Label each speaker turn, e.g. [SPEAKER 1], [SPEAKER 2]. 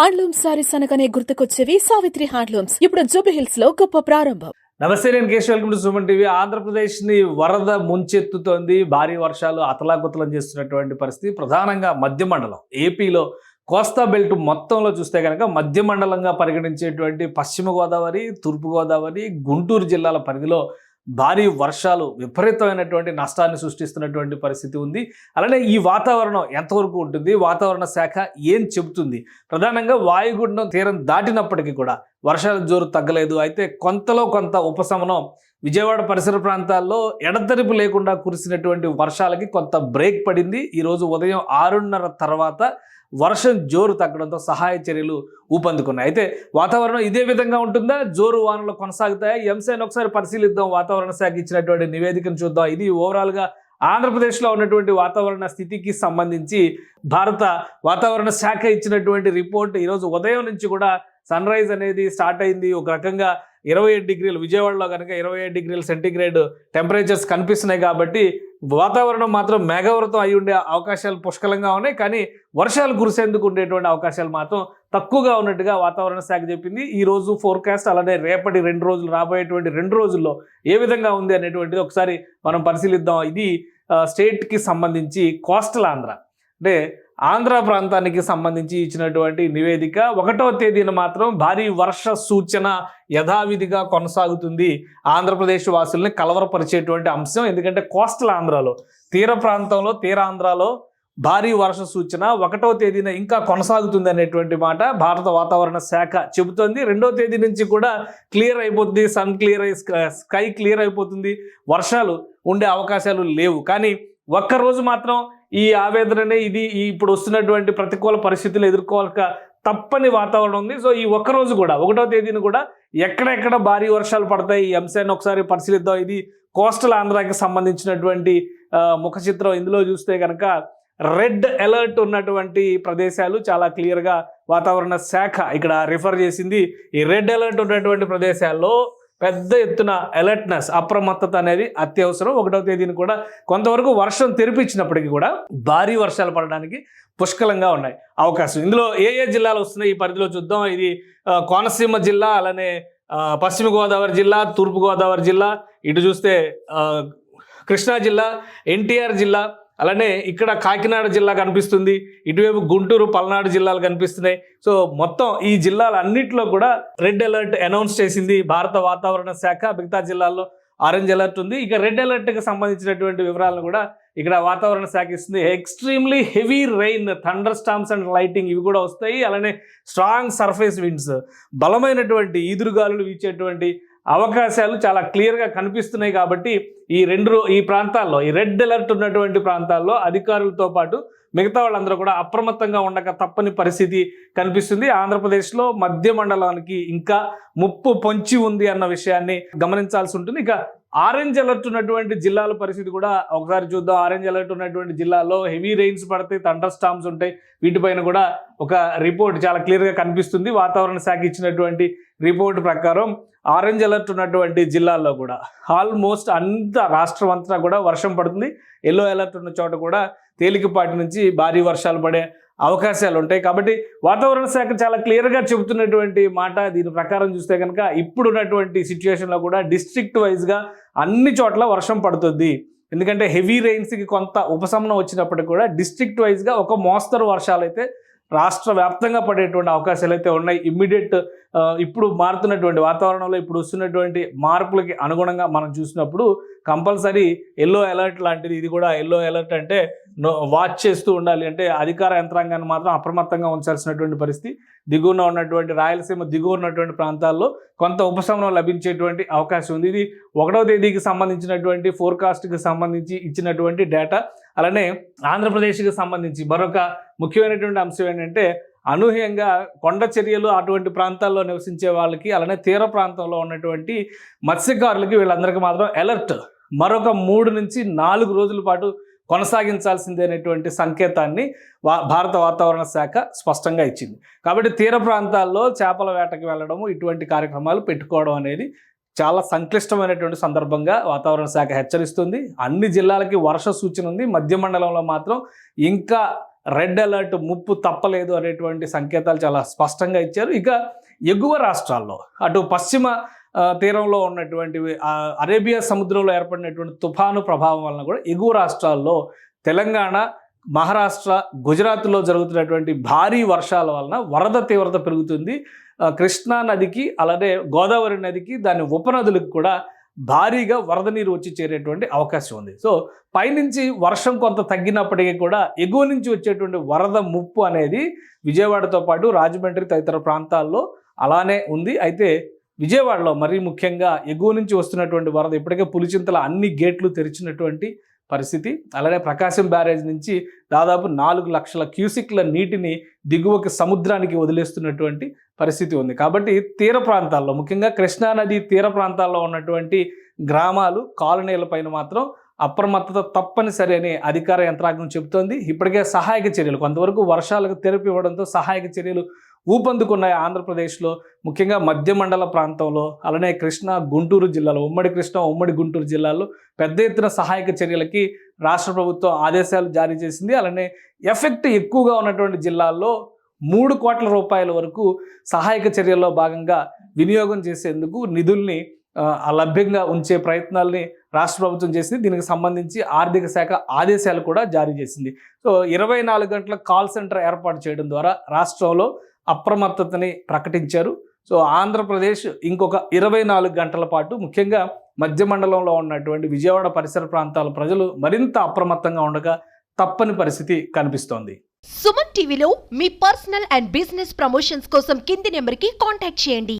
[SPEAKER 1] Handloom saris అనగానే గుర్తుకొచ్చేవి. Savitri handlooms. ఇప్పుడు జూబి హిల్స్లో గొప్ప ప్రారంభం.
[SPEAKER 2] నమస్తే నేను Kesh welcome to Suman TV. ఆంధ్రప్రదేశ్ని వరద ముంచెత్తుతోంది. భారీ వర్షాలు అతలాకుతలం చేస్తున్నటువంటి పరిస్థితి. ప్రధానంగా మధ్య మండలం. ఏపీలో కోస్తా బెల్ట్ మొత్తంలో చూస్తే కనుక మధ్య మండలంగా పరిగణించేటువంటి పశ్చిమ గోదావరి తూర్పు గోదావరి గుంటూరు జిల్లాల పరిధిలో భారీ వర్షాలు విపరీతమైనటువంటి నష్టాన్ని సృష్టిస్తున్నటువంటి పరిస్థితి ఉంది. అలానే ఈ వాతావరణం ఎంతవరకు ఉంటుంది? వాతావరణ శాఖ ఏం చెబుతుంది? ప్రధానంగా వాయుగుండం తీరం దాటినప్పటికీ కూడా వర్షాల జోరు తగ్గలేదు. అయితే కొంతలో కొంత ఉపశమనం విజయవాడ పరిసర ప్రాంతాల్లో ఎడతెరిపి లేకుండా కురిసినటువంటి వర్షాలకి కొంత బ్రేక్ పడింది. ఈరోజు ఉదయం ఆరున్నర తర్వాత వర్షం జోరు తగ్గడంతో సహాయ చర్యలు ఊపందుకున్నాయి. అయితే వాతావరణం ఇదే విధంగా ఉంటుందా? జోరు వానలు కొనసాగుతాయా? ఎంసైన్ ఒకసారి పరిశీలిద్దాం. వాతావరణ శాఖ ఇచ్చినటువంటి నివేదికను చూద్దాం. ఇది ఓవరాల్గా ఆంధ్రప్రదేశ్లో ఉన్నటువంటి వాతావరణ స్థితికి సంబంధించి భారత వాతావరణ శాఖ ఇచ్చినటువంటి రిపోర్ట్. ఈరోజు ఉదయం నుంచి కూడా సన్ రైజ్ అనేది స్టార్ట్ అయింది. ఒక రకంగా ఇరవై ఏడు డిగ్రీలు విజయవాడలో కనుక ఇరవై ఏడు డిగ్రీలు సెంటీగ్రేడ్ టెంపరేచర్స్ కనిపిస్తున్నాయి కాబట్టి వాతావరణం మాత్రం మేఘవృతం అయి ఉండే అవకాశాలు పుష్కలంగా ఉన్నాయి. కానీ వర్షాలు కురిసేందుకు ఉండేటువంటి అవకాశాలు మాత్రం తక్కువగా ఉన్నట్టుగా వాతావరణ శాఖ చెప్పింది. ఈ రోజు ఫోర్కాస్ట్ అలానే రేపటి రెండు రోజులు రాబోయేటువంటి రెండు రోజుల్లో ఏ విధంగా ఉంది అనేటువంటిది ఒకసారి మనం పరిశీలిద్దాం. ఇది స్టేట్కి సంబంధించి కోస్టల్ ఆంధ్ర. అంటే ఆంధ్ర ప్రాంతానికి సంబంధించి ఇచ్చినటువంటి నివేదిక ఒకటో తేదీన మాత్రం భారీ వర్ష సూచన యథావిధిగా కొనసాగుతుంది. ఆంధ్రప్రదేశ్ వాసుల్ని కలవరపరిచేటువంటి అంశం ఎందుకంటే కోస్టల్ ఆంధ్రాలో తీర ప్రాంతంలో తీరాంధ్రాలో భారీ వర్ష సూచన ఒకటో తేదీన ఇంకా కొనసాగుతుంది అనేటువంటి మాట భారత వాతావరణ శాఖ చెబుతోంది. రెండో తేదీ నుంచి కూడా క్లియర్ అయిపోతుంది సన్ క్లియర్ అయి స్కై క్లియర్ అయిపోతుంది. వర్షాలు ఉండే అవకాశాలు లేవు. కానీ ఒక్కరోజు మాత్రం ఈ ఆవేదననే ఇది ఇప్పుడు వస్తున్నటువంటి ప్రతికూల పరిస్థితులు ఎదుర్కోవాలక తప్పని వాతావరణం ఉంది. సో ఈ ఒక్క రోజు కూడా ఒకటో తేదీన కూడా ఎక్కడెక్కడ భారీ వర్షాలు పడతాయి ఈ అంశాన్ని ఒకసారి పరిశీలిద్దాం. ఇది కోస్టల్ ఆంధ్రాకి సంబంధించినటువంటి ముఖచిత్రం ముఖ చిత్రం. ఇందులో చూస్తే కనుక రెడ్ అలర్ట్ ఉన్నటువంటి ప్రదేశాలు చాలా క్లియర్గా వాతావరణ శాఖ ఇక్కడ రిఫర్ చేసింది. ఈ రెడ్ అలర్ట్ ఉన్నటువంటి ప్రదేశాల్లో పెద్ద ఎత్తున అలర్ట్నెస్ అప్రమత్తత అనేది అత్యవసరం. ఒకటవ తేదీని కూడా కొంతవరకు వర్షం తెరిపించినప్పటికీ కూడా భారీ వర్షాలు పడడానికి పుష్కలంగా ఉన్నాయి అవకాశం. ఇందులో ఏ ఏ జిల్లాలు వస్తున్నాయి ఈ పరిధిలో చూద్దాం. ఇది కోనసీమ జిల్లా అలానే పశ్చిమ గోదావరి జిల్లా తూర్పు గోదావరి జిల్లా ఇటు చూస్తే కృష్ణా జిల్లా ఎన్టీఆర్ జిల్లా అలానే ఇక్కడ కాకినాడ జిల్లా కనిపిస్తుంది. ఇటువైపు గుంటూరు పల్నాడు జిల్లాలు కనిపిస్తున్నాయి. సో మొత్తం ఈ జిల్లాలన్నింటిలో కూడా రెడ్ అలర్ట్ అనౌన్స్ చేసింది భారత వాతావరణ శాఖ మిగతా జిల్లాల్లో ఆరెంజ్ అలర్ట్ ఉంది. ఇక రెడ్ అలర్ట్కి సంబంధించినటువంటి వివరాలను కూడా ఇక్కడ వాతావరణ శాఖ ఇస్తుంది. Extremely heavy rain thunderstorms and lighting ఇవి కూడా వస్తాయి. అలానే స్ట్రాంగ్ సర్ఫేస్ విండ్స్ బలమైనటువంటి ఈదురుగాలులు వీచేటువంటి అవకాశాలు చాలా క్లియర్గా కనిపిస్తున్నాయి కాబట్టి ఈ రెండు ఈ ప్రాంతాల్లో ఈ రెడ్ అలర్ట్ ఉన్నటువంటి ప్రాంతాల్లో అధికారులతో పాటు మిగతా వాళ్ళందరూ కూడా అప్రమత్తంగా ఉండక తప్పని పరిస్థితి కనిపిస్తుంది. ఆంధ్రప్రదేశ్లో మధ్య మండలానికి ఇంకా ముప్పు పొంచి ఉంది అన్న విషయాన్ని గమనించాల్సి ఉంటుంది. ఇక ఆరెంజ్ అలర్ట్ ఉన్నటువంటి జిల్లాల పరిస్థితి కూడా ఒకసారి చూద్దాం. ఆరెంజ్ అలర్ట్ ఉన్నటువంటి జిల్లాలో హెవీ రెయిన్స్ పడతాయి థండర్ స్టామ్స్ ఉంటాయి. వీటిపైన కూడా ఒక రిపోర్ట్ చాలా క్లియర్గా కనిపిస్తుంది. వాతావరణ శాఖ ఇచ్చినటువంటి రిపోర్ట్ ప్రకారం ఆరెంజ్ అలర్ట్ ఉన్నటువంటి జిల్లాల్లో కూడా ఆల్మోస్ట్ అంత రాష్ట్రం అంతా కూడా వర్షం పడుతుంది. ఎల్లో అలర్ట్ ఉన్న చోట కూడా తేలికపాటి నుంచి భారీ వర్షాలు పడే అవకాశాలు ఉంటాయి. కాబట్టి వాతావరణ శాఖ చాలా క్లియర్గా చెబుతున్నటువంటి మాట దీని ప్రకారం చూస్తే కనుక ఇప్పుడున్నటువంటి సిచ్యువేషన్లో కూడా డిస్ట్రిక్ట్ వైజ్గా అన్ని చోట్ల వర్షం పడుతుంది. ఎందుకంటే హెవీ రెయిన్స్కి కొంత ఉపశమనం వచ్చినప్పటికీ కూడా డిస్ట్రిక్ట్ వైజ్గా ఒక మోస్తరు వర్షాలు అయితే రాష్ట్ర వ్యాప్తంగా పడేటువంటి అవకాశాలు అయితే ఉన్నాయి. ఇమ్మీడియట్ ఇప్పుడు మారుతున్నటువంటి వాతావరణంలో ఇప్పుడు వస్తున్నటువంటి మార్పులకి అనుగుణంగా మనం చూసినప్పుడు కంపల్సరీ ఎల్లో అలర్ట్ లాంటిది ఇది కూడా ఎల్లో అలర్ట్ అంటే వాచ్ చేస్తూ ఉండాలి. అంటే అధికార యంత్రాంగాన్ని మాత్రం అప్రమత్తంగా ఉంచాల్సినటువంటి పరిస్థితి దిగువన ఉన్నటువంటి రాయలసీమ దిగువ ఉన్నటువంటి ప్రాంతాల్లో కొంత ఉపశమనం లభించేటువంటి అవకాశం ఉంది. ఇది ఒకటవ తేదీకి సంబంధించినటువంటి ఫోర్కాస్ట్కి సంబంధించి ఇచ్చినటువంటి డేటా అలానే ఆంధ్రప్రదేశ్కి సంబంధించి మరొక ముఖ్యమైనటువంటి అంశం ఏంటంటే అనూహ్యంగా కొండ చర్యలు అటువంటి ప్రాంతాల్లో నివసించే వాళ్ళకి అలానే తీర ప్రాంతంలో ఉన్నటువంటి మత్స్యకారులకి వీళ్ళందరికీ మాత్రం అలర్ట్. మరొక మూడు నుంచి నాలుగు రోజుల పాటు కొనసాగించాల్సిందే అనేటువంటి సంకేతాన్ని వా భారత వాతావరణ శాఖ స్పష్టంగా ఇచ్చింది. కాబట్టి తీర ప్రాంతాల్లో చేపల వేటకు వెళ్ళడము ఇటువంటి కార్యక్రమాలు పెట్టుకోవడం అనేది చాలా సంక్లిష్టమైనటువంటి సందర్భంగా వాతావరణ శాఖ హెచ్చరిస్తుంది. అన్ని జిల్లాలకి వర్ష సూచన ఉంది. మధ్య మండలంలో మాత్రం ఇంకా రెడ్ అలర్ట్ ముప్పు తప్పలేదు అనేటువంటి సంకేతాలు చాలా స్పష్టంగా ఇచ్చారు. ఇక ఎగువ రాష్ట్రాల్లో అటు పశ్చిమ తీరంలో ఉన్నటువంటి అరేబియా సముద్రంలో ఏర్పడినటువంటి తుఫాను ప్రభావం వలన కూడా ఎగువ రాష్ట్రాల్లో తెలంగాణ మహారాష్ట్ర గుజరాత్లో జరుగుతున్నటువంటి భారీ వర్షాల వలన వరద తీవ్రత పెరుగుతుంది. కృష్ణా నదికి అలానే గోదావరి నదికి దాని ఉపనదులకు కూడా భారీగా వరద నీరు వచ్చి చేరేటువంటి అవకాశం ఉంది. సో పైనుంచి వర్షం కొంత తగ్గినప్పటికీ కూడా ఎగువ నుంచి వచ్చేటువంటి వరద ముప్పు అనేది విజయవాడతో పాటు రాజమండ్రి తదితర ప్రాంతాల్లో అలానే ఉంది. అయితే విజయవాడలో మరీ ముఖ్యంగా ఎగువ నుంచి వస్తున్నటువంటి వరద ఇప్పటికే పులిచింతల అన్ని గేట్లు తెరిచినటువంటి పరిస్థితి. అలానే ప్రకాశం బ్యారేజ్ నుంచి దాదాపు నాలుగు లక్షల క్యూసిక్ల నీటిని దిగువకి సముద్రానికి వదిలేస్తున్నటువంటి పరిస్థితి ఉంది. కాబట్టి తీర ప్రాంతాల్లో ముఖ్యంగా కృష్ణానది తీర ప్రాంతాల్లో ఉన్నటువంటి గ్రామాలు కాలనీల పైన మాత్రం అప్రమత్తత తప్పనిసరి అని అధికార యంత్రాంగం చెబుతోంది. ఇప్పటికే సహాయక చర్యలు కొంతవరకు వర్షాలకు తెరపి ఇవ్వడంతో సహాయక చర్యలు ఊపందుకున్నాయి ఆంధ్రప్రదేశ్లో ముఖ్యంగా మధ్య మండల ప్రాంతంలో అలానే కృష్ణా గుంటూరు జిల్లాలో ఉమ్మడి కృష్ణా ఉమ్మడి గుంటూరు జిల్లాలో పెద్ద ఎత్తున సహాయక చర్యలకి రాష్ట్ర ప్రభుత్వం ఆదేశాలు జారీ చేసింది. అలానే ఎఫెక్ట్ ఎక్కువగా ఉన్నటువంటి జిల్లాల్లో మూడు కోట్ల రూపాయల వరకు సహాయక చర్యల్లో భాగంగా వినియోగం చేసేందుకు నిధుల్ని లభ్యంగా ఉంచే ప్రయత్నాల్ని రాష్ట్ర ప్రభుత్వం చేసింది. దీనికి సంబంధించి ఆర్థిక శాఖ ఆదేశాలు కూడా జారీ చేసింది. సో ఇరవై నాలుగు గంటల కాల్ సెంటర్ ఏర్పాటు చేయడం ద్వారా రాష్ట్రంలో అప్రమత్తతని ప్రకటించారు. సో ఆంధ్రప్రదేశ్ ఇంకొక ఇరవై నాలుగు గంటల పాటు ముఖ్యంగా మధ్య మండలంలో ఉన్నటువంటి విజయవాడ పరిసర ప్రాంతాల ప్రజలు మరింత అప్రమత్తంగా ఉండగా తప్పని పరిస్థితి కనిపిస్తోంది.
[SPEAKER 3] సుమన్ టీవీలో మీ పర్సనల్ అండ్ బిజినెస్ ప్రమోషన్స్ కోసం కింది నెంబర్కి కాంటాక్ట్ చేయండి.